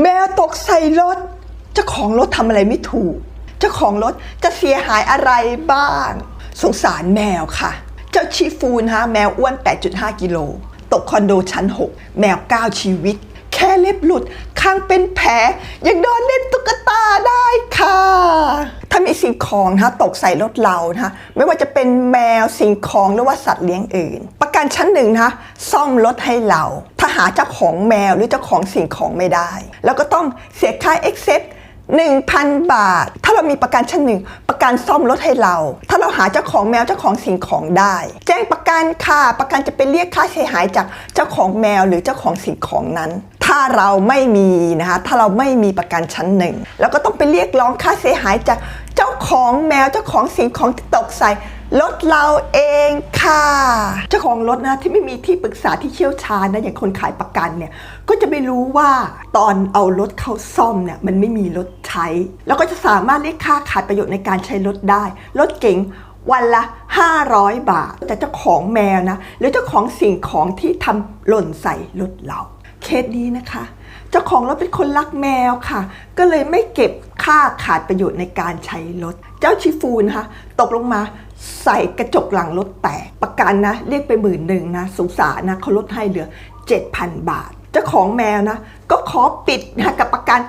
แมวตกใส่รถ เจ้าของรถทำอะไรไม่ถูก เจ้าของรถจะเสียหายอะไรบ้าง สงสารแมวค่ะ เจ้าชิฟูนฮะแมวอ้วน 8.5 กิโล ตกคอนโดชั้น 6 แมว 9 ชีวิต แค่เล็บหลุดข้างเป็นแผลยังโดนเล่นตุ๊กตาได้ค่ะ ถ้ามีสิ่งของนะตกใส่รถเรานะไม่ว่าจะเป็นแมวสิ่งของหรือว่าสัตว์เลี้ยงอื่น ประกันชั้นหนึ่งนะซ่อมรถให้เราถ้า หาเจ้าของแมวหรือเจ้าของสิ่งของไม่ได้ แล้วก็ต้องเสียค่า excess 1,000 บาท ถ้าเรามีประกันชั้นหนึ่งประกันซ่อมรถให้เรา ถ้าเราหาเจ้าของแมวเจ้าของสิ่งของได้ แจ้งประกันค่ะประกันจะไปเรียกค่าเสียหายจากเจ้าของแมวหรือเจ้าของสิ่งของนั้น ถ้าเราไม่มีนะคะถ้าเราไม่มีประกันชั้นหนึ่งเราก็ต้องไปเรียกร้องค่าเสียหายจากเจ้าของแมวเจ้าของสิ่งของที่ตกใส่ รถเราเองค่ะ เจ้าของรถนะที่ไม่มีที่ปรึกษาที่เชี่ยวชาญนะอย่างคนขายประกันเนี่ยก็จะไม่รู้ว่าตอนเอารถเข้าซ่อมเนี่ยมันไม่มีรถใช้ แล้วก็จะสามารถเรียกค่าขาดประโยชน์ในการใช้รถได้ รถเก๋งวันละ 500 บาท แต่เจ้าของแมวนะหรือเจ้าของสิ่งของที่ทำหล่นใส่รถเรา เคสนี้นะคะ เจ้าของรถเป็นคนรักแมวค่ะ ก็เลยไม่เก็บค่าขาดประโยชน์ในการใช้รถ เจ้าชิฟูนนะคะตกลงมา ใส่กระจกหลังรถแตกประกันนะ เรียกไปหมื่นหนึ่งนะสงสารนะเขาลดให้เหลือ 7,000 บาท เจ้าของแมวนะ ก็ขอปิดนะกับประกัน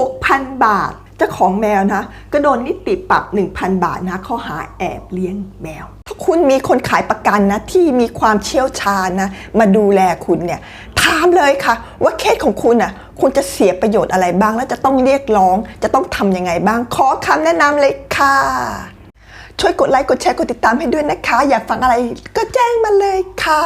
6,000 บาท เจ้าของแมวนะ ก็โดนนิติปรับ 1,000 บาทนะข้อหาแอบเลี้ยงแมว ถ้าคุณมีคนขายประกันนะ ที่มีความเชี่ยวชาญนะ มาดูแลคุณเนี่ยถามเลยค่ะ ว่าเคสของคุณอะคุณจะเสียประโยชน์อะไรบ้าง แล้วจะต้องเรียกร้อง จะต้องทำยังไงบ้าง ขอคำแนะนำเลยค่ะ ช่วยกดไลค์กดแชร์กดติดตามให้ด้วยนะคะ อยากฟังอะไรก็แจ้งมาเลยค่ะ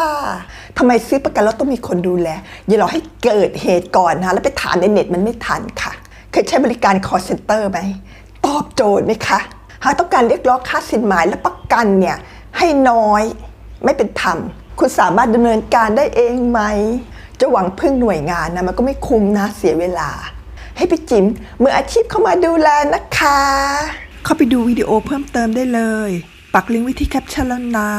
ทำไมซื้อประกันแล้วต้องมีคนดูแล อย่ารอให้เกิดเหตุก่อนนะแล้วไปถามในเน็ตมันไม่ทันค่ะ เคยใช้บริการ call center ไหม ตอบโจทย์ไหมคะหากต้องการเรียกร้องค่าสินหมายและประกันเนี่ยให้น้อยไม่เป็นธรรม คุณสามารถดำเนินการได้เองไหม จะหวังพึ่งหน่วยงานนะมันก็ไม่คุ้มนะเสียเวลา ให้พี่จิมมืออาชีพเข้ามาดูแลนะคะ เข้าไปดูวิดีโอเพิ่มเติมได้เลย ปักลิงก์ไว้ที่แคปชั่นแล้วนะ